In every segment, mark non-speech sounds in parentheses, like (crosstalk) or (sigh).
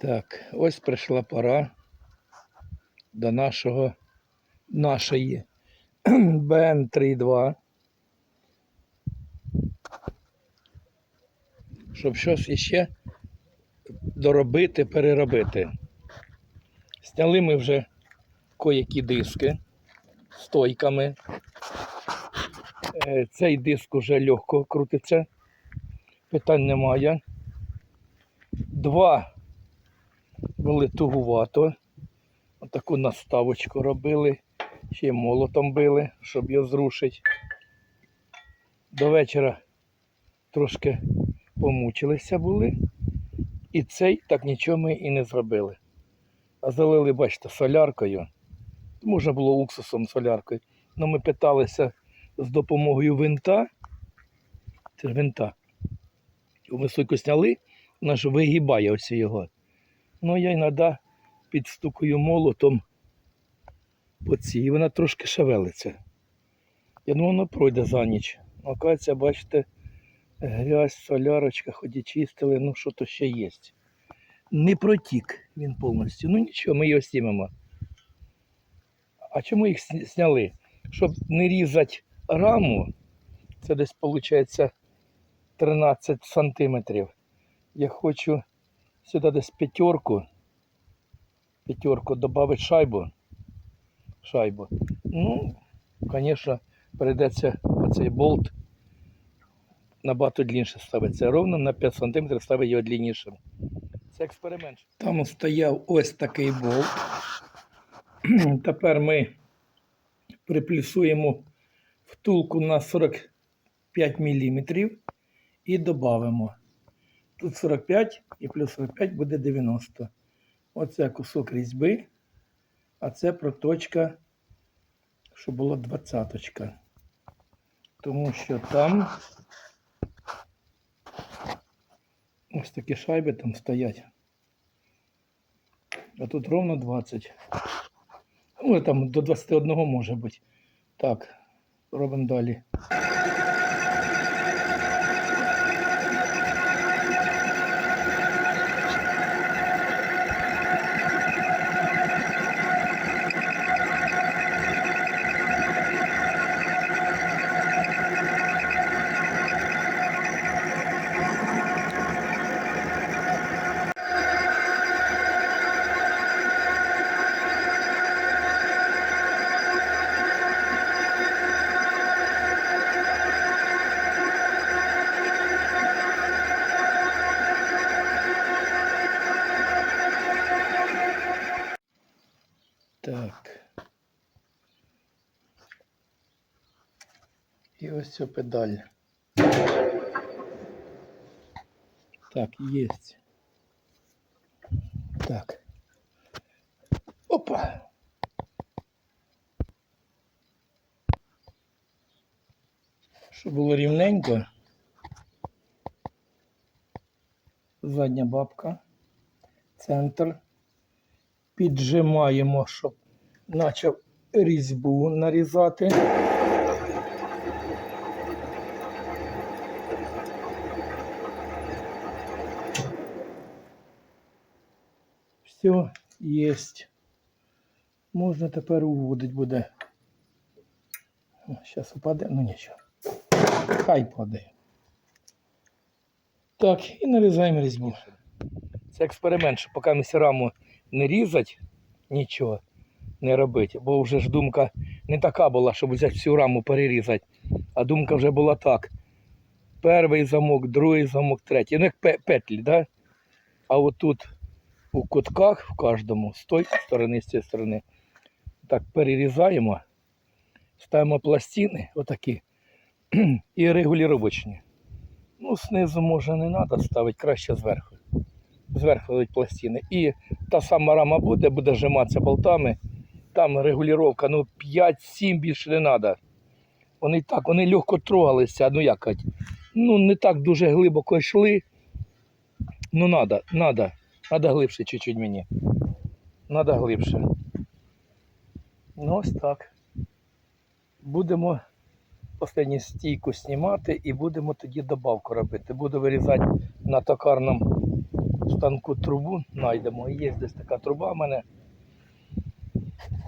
Так, ось прийшла пора до нашого, нашої (clears throat) БН-3.2. Щоб щось іще доробити, переробити. Сняли ми вже коякі диски стойками. Е, Цей диск уже легко крутиться, питань немає. Два були тугувато. Отаку наставочку робили, ще й молотом били, щоб його зрушити. До вечора трошки помучилися були. І цей так нічого ми і не зробили. А залили, бачите, соляркою. Можна було уксусом соляркою. Ну ми питалися з допомогою винта. Це ж винта. Високо сняли, вона ж вигибає ось його. Ну, я іноді підстукую молотом по цій, і вона трошки шевелиться. Я думаю, воно пройде за ніч. Оказується, бачите, грязь, солярочка, хоч і чистили, ну що то ще є. Не протік він повністю. Ну нічого, ми його знімемо. А чому їх зняли? Щоб не різати раму, це десь виходить 13 сантиметрів. Я хочу сюди десь п'ятерку, п'ятерку додати шайбу. Шайбу. Ну, звісно, прийдеться оцей болт набагато длинніше ставиться. Ровно на 5 см ставить його длиннішим. Це експеримент. Там стояв ось такий болт. (clears throat) Тепер ми приплюсуємо втулку на 45 мм і додамо. Тут 45 і плюс 45 буде 90. Оце кусок різьби, а це проточка, щоб була двадцяточка. Тому що там ось такі шайби там стоять. А тут ровно 20. Ну, там до 21 може бути. Так, робимо далі. Ось ця педаль. Так, есть. Так. Опа. Щоб було рівненько. Задня бабка. Центр. Піджимаємо, щоб почав різьбу нарізати. Все есть. Можна тепер уводити буде. Зараз упаде, ну нічого. Хай падає. Так, і нарізаємо різьбу. Це експеримент, що поки ми раму не різать, нічого не робити. Бо вже ж думка не така була, щоб взяти всю раму перерізати. А думка вже була так. Перший замок, другий замок, третій. Ну як пе- петлі, да? А отут у кутках в кожному, з тої сторони, з цієї сторони, так перерізаємо, ставимо пластини, отакі, (clears throat) і регулювачні. Ну, знизу може не треба ставити, краще зверху. Зверху дають пластини. І та сама рама буде, буде зжиматися болтами. Там регулювання, ну 5-7 більше не треба. Вони так, вони легко трогалися, ну як ну не так дуже глибоко йшли. Ну надо, надо, надо глибше чуть-чуть мені. Надо глибше. Ну ось так. Будемо останню стійку знімати і будемо тоді добавку робити. Буду вирізати на токарному станку трубу знайдемо. Є десь така труба в мене.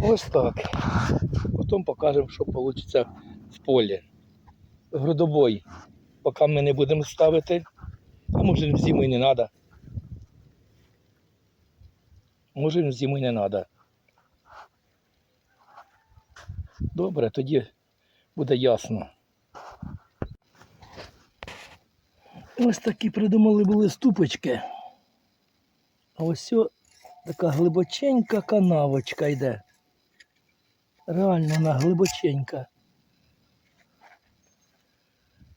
Ось так. Потім покажемо, що вийде в полі. Грудобой. Поки ми не будемо ставити. А може зимою не треба. Може зимою не треба. Добре, тоді буде ясно. Ось такі придумали були ступочки. А ось така глибоченька канавочка йде. Реально вона глибоченька.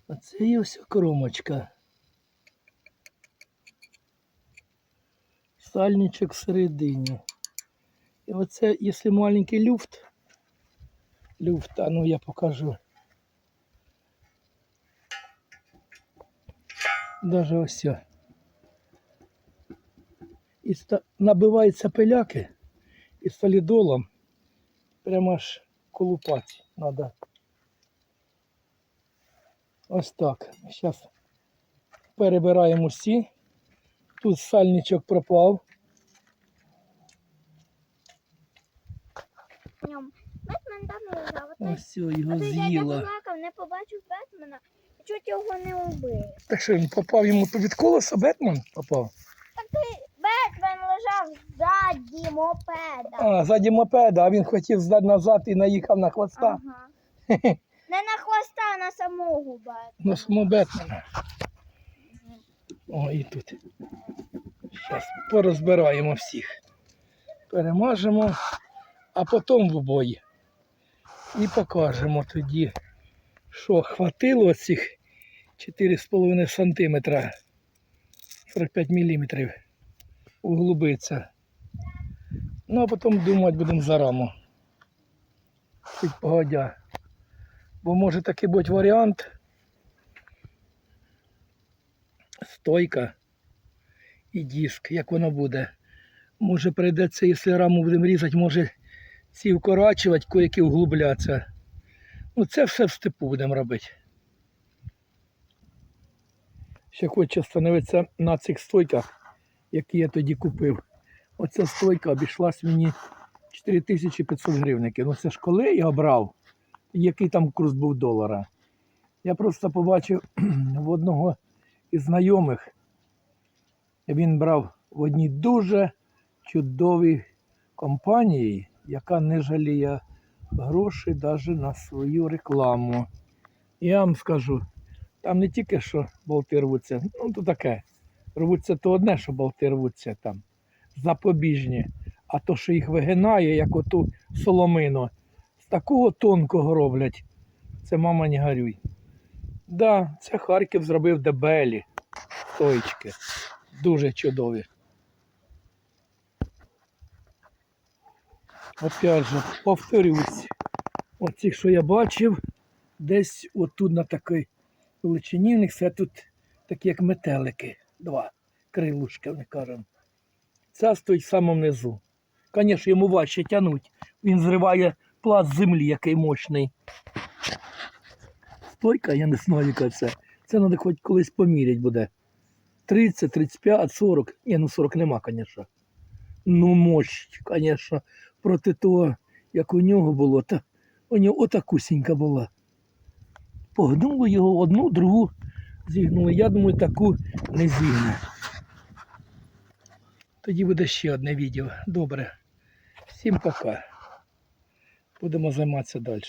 Оце є ось кромочка. Сальничок всередині. І оце, якщо маленький люфт, люфт, а ну я покажу. Даже ось. І набиваються пиляки і солідолом прямо аж колупати треба. Ось так. Зараз перебираємо всі. Тут сальничок пропав. в ньому. Бетмен там лежав. Ось його з'їла. плакав, не побачив Бетмена, і чуть його не вбив. Так що він попав йому під колесо, Бетмен попав. Так ти Бетмен лежав ззаді мопеда. А, ззаді мопеда, а він хотів здати назад і наїхав на хвоста. Ага. (laughs) Не на хвоста, а на самого Бетмена. На самого Бетмена. О, і тут. Зараз порозбираємо всіх. Перемажемо, а потім в бой. І покажемо тоді, що хватило цих 4,5 см 45 мм углубиться. Ну, а потім думати будемо за раму. Чуть погодя. Бо може такий бути варіант. Стойка і диск, як воно буде. Може прийдеться, якщо раму будемо різати, може ці вкорачувати, кое-які. Ну це все в степу будемо робити. Ще хочу встановитися на цих стойках, які я тоді купив. Оця стойка обійшлась мені 4500 гривників. Ну це ж коли я брав, який там курс був долара. Я просто побачив (clears throat) в одного із знайомих. Він брав в одній дуже чудовій компанії, яка не жаліє грошей навіть на свою рекламу. Я вам скажу, там не тільки що болти рвуться, ну то таке. Рвуться то одне, що болти рвуться там, запобіжні, а то, що їх вигинає, як оту соломину, з такого тонкого роблять. Це мама не горюй. Да, це Харків зробив дебелі стоїчки. Дуже чудові. Опять же, повторюсь, оці, що я бачив, десь отут на такій величині, в них все тут такі, як метелики. Два крилушки, вони кажуть. Ця стоїть в самому низу. Звісно, йому важче тягнути. Він зриває пласт землі, який мощний. Стойка, я не знаю, яка це. Це треба хоч колись поміряти буде. 30, 35, 40. Ні, ну 40 нема, звісно. Ну, мощь, звісно, проти того, як у нього було, та у нього отакусінька була. Погнуло його одну, другу зігнули. Я думаю, таку не зігне. Тоді буде ще одне відео. Добре. Всім пока. Будемо займатися далі.